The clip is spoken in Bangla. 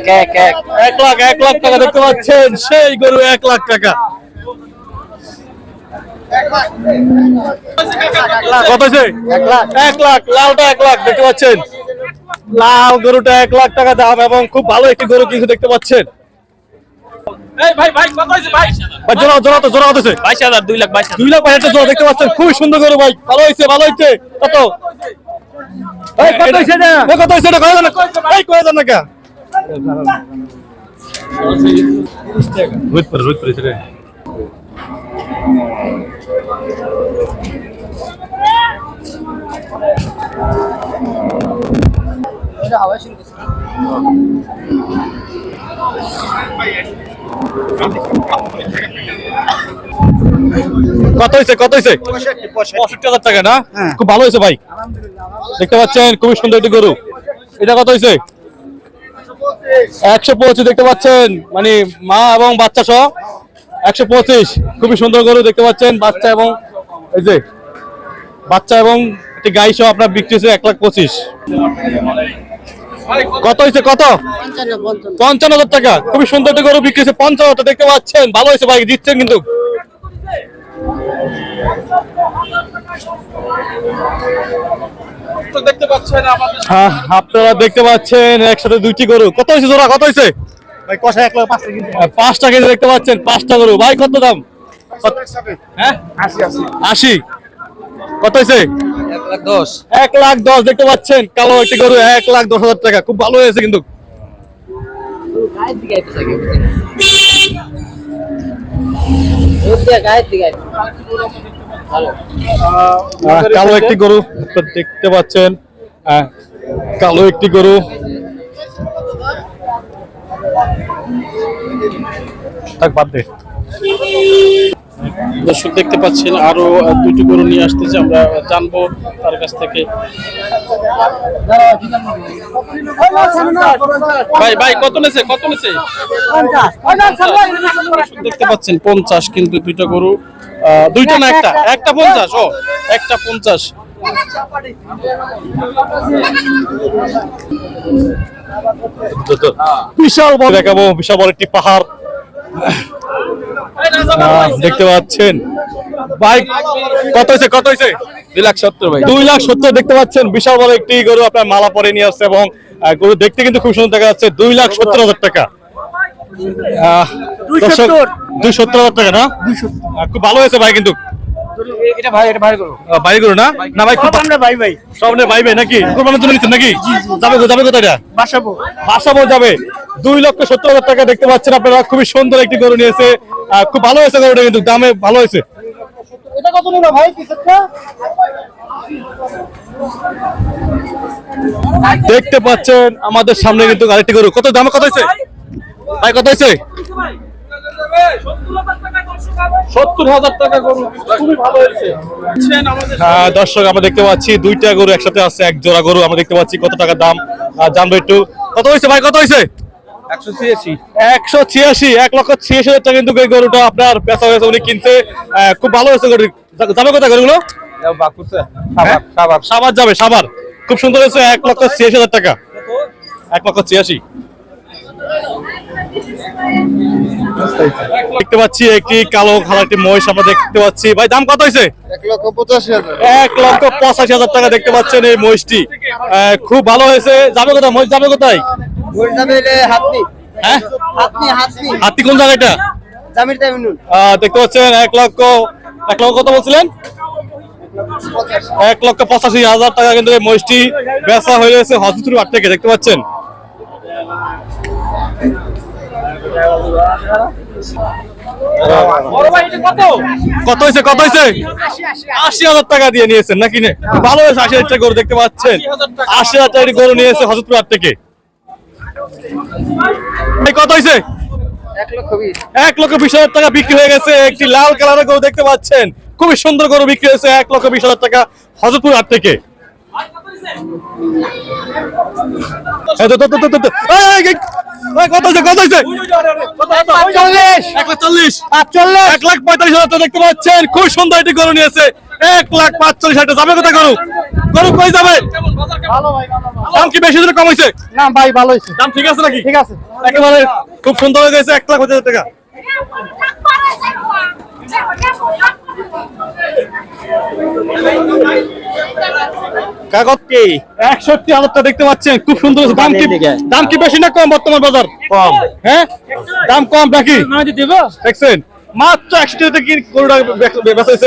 এক এক এক। এক লাখ এক লাখ টাকা দেখতে পাচ্ছেন সেই গরু এক লাখ টাকা। কত এক লাখ। লালটা এক লাখ দেখতে পাচ্ছেন। লাল গরুটা এক লাখ টাকা দাম এবং খুব ভালো একটি গরু কিন্তু দেখতে পাচ্ছেন। ভাই জোড়া জোড়া তো বাইশ হাজার দুই লাখ বাইশ দুই লাখ বাইশ জোড়া দেখতে পাচ্ছেন। খুবই সুন্দর গরু ভাই ভালো হয়েছে ভালো হয়েছে। কত? এই, কত হয়েছে? এ, কত হয়েছে না। এই, কয়ে দেন না কে? রোহিত পরে, রোহিত পরে, রে। কত হয়েছে কত হয়েছে পঁয়ষট্টি হাজার টাকা না? খুব ভালো হয়েছে ভাই। দেখতে পাচ্ছেন খুবই সুন্দর একটি গরু। এটা কত হয়েছে একশো পঁচিশ দেখতে পাচ্ছেন মানে মা এবং বাচ্চা সহ একশো পঁচিশ। খুবই সুন্দর গরু দেখতে পাচ্ছেন বাচ্চা এবং এই যে বাচ্চা এবং একটি গাই সহ আপনার বিক্রি হচ্ছে এক লাখ পঁচিশ। কত হয়েছে কত? পঞ্চান্ন হাজার টাকা। খুবই সুন্দর একটি গরু বিক্রি হচ্ছে পঞ্চান্ন হাজার দেখতে পাচ্ছেন। ভালো হয়েছে ভাই দিচ্ছেন কিন্তু। আপনারা দেখতে পাচ্ছেন একসাথে দুইটি গরু। কত হয়েছে জোড়া? কত হয়েছে? ভাই কষা এক লাখ পাঁচ কেজি আহ, পাঁচটা কেজি দেখতে পাচ্ছেন পাঁচটা গরু। ভাই কত দাম? হ্যাঁ? আশি কত হয়েছে? এক লাখ দশ। এক লাখ দশ দেখতে পাচ্ছেন কালো একটি গরু এক লাখ দশ হাজার টাকা। খুব ভালো হয়েছে কিন্তু। কালো একটি গরু দেখতে পাচ্ছেন। কালো একটি গরু। থাক বাদ দে। দর্শক দেখতে পাচ্ছেন আরও দুটি গরু নিয়ে আসতেছে আমরা জানব তার কাছ থেকে। ভাই ভাই কত নেছে কত নেছে? দেখতে পাচ্ছেন পঞ্চাশ কিন্তু দুইটা গরু আহ, দুইটা না একটা? একটা পঞ্চাশ ও একটা পঞ্চাশ। বিশাল বড়। দেখাবো বিশাল বড় একটি পাহাড়। দেখতে পাচ্ছেন। বাইক কত হয়েছে কত হয়েছে? দুই লাখ সত্তর ভাই। দুই লাখ সত্তর দেখতে পাচ্ছেন। বিশাল বড় একটি গরু আপনার মালা পরে নিয়ে আসছে এবং গরু দেখতে কিন্তু খুব সুন্দর দেখা যাচ্ছে। দুই লাখ সত্তর হাজার টাকা। দুই সত্তর। হাজার টাকা না? খুব ভালো হয়েছে ভাই কিন্তু। এটা ভাই এটা ভাই করো আহ, বাড়ি না? না ভাই খুব আমরা ভাই ভাই। সব ভাই ভাই নাকি? কোরবানির জন্য নিচ্ছেন নাকি? যাবে যাবে কোথায় এটা? বাসাবো। বাসাবো যাবে। দুই লক্ষ সত্তর হাজার টাকা দেখতে পাচ্ছেন আপনারা। খুবই সুন্দর একটি গরু নিয়েছে। খুব ভালো হয়েছে গরুটা কিন্তু দামে ভালো হয়েছে। এটা কত নিল ভাই দেখতে পাচ্ছেন আমাদের সামনে কিন্তু আরেকটি গরু। কত দামে কত হয়েছে? ভাই কত হয়েছে? হ্যাঁ, দর্শক আমরা দেখতে পাচ্ছি দুইটা গরু একসাথে আছে এক জোড়া গরু আমরা দেখতে পাচ্ছি কত টাকা দাম। জানব একটু। কত হয়েছে ভাই কত হয়েছে? একশো ছিয়াশি। এক লক্ষ ছিয়াশি হাজার টাকা কিন্তু এই গরুটা আপনার পেশা হয়েছে। উনি কিনছে খুব ভালো হয়েছে গরু যাবে কোথায় গরুগুলো? হ্যাঁ? সাবার যাবে সাবার খুব সুন্দর হয়েছে এক লক্ষ ছিয়াশি হাজার টাকা। এক লক্ষ ছিয়াশি। দেখতে পাচ্ছি একটি কালো কালার একটি মহিষ আমরা দেখতে পাচ্ছি। ভাই দাম কত হয়েছে? এক লক্ষ পঁচাশি হাজার টাকা দেখতে পাচ্ছেন এই মহিষটি। আহ, খুব ভালো হয়েছে। যাবে কোথায়? মহিষ যাবে কোথায়? হাতনি। হ্যাঁ? হাতি কোন জায়গাটা দেখতে পাচ্ছেন এক লক্ষ এক লক্ষ কত বলছিলেন? এক লক্ষ পঁচাশি হাজার টাকা কিন্তু এই মহিষটি বেচা হয়ে গেছে হসপিটাল হাট থেকে দেখতে পাচ্ছেন? কত হয়েছে কত হয়েছে? আশি হাজার টাকা দিয়ে নিয়েছেন নাকি ভালো হয়েছে আশি হাজার টাকা গরু দেখতে পাচ্ছেন। আশি হাজার টাকা গরু নিয়েছে হাট থেকে। কত হয়েছে এক লক্ষ বিশ। হাজার টাকা বিক্রি হয়ে গেছে। একটি লাল কালারের গরু দেখতে পাচ্ছেন। খুবই সুন্দর গরু বিক্রি হয়েছে এক লক্ষ বিশ হাজার টাকা হজরতপুর হাট থেকে। দেখতে পাচ্ছেন। খুব সুন্দর একটি গরু নিয়েছে। এক লাখ পাঁচচল্লিশ হাজার যাবে কোথায় গরু? গরু কই যাবে? দাম কি বেশি দিলে কম হয়েছে না ভাই ভালো হয়েছে দাম ঠিক আছে নাকি? ঠিক আছে। একেবারে খুব সুন্দর হয়ে গেছে এক লাখ হাজার টাকা। একষট্টি হাজারটা দেখতে পাচ্ছেন। খুব সুন্দর দাম কি দাম কি বেশি না কম বর্তমান বাজার? কম। হ্যাঁ? দাম কম নাকি? দিব। দেখছেন? মাত্র একষট্টি কি গরুটা বেচা হয়েছে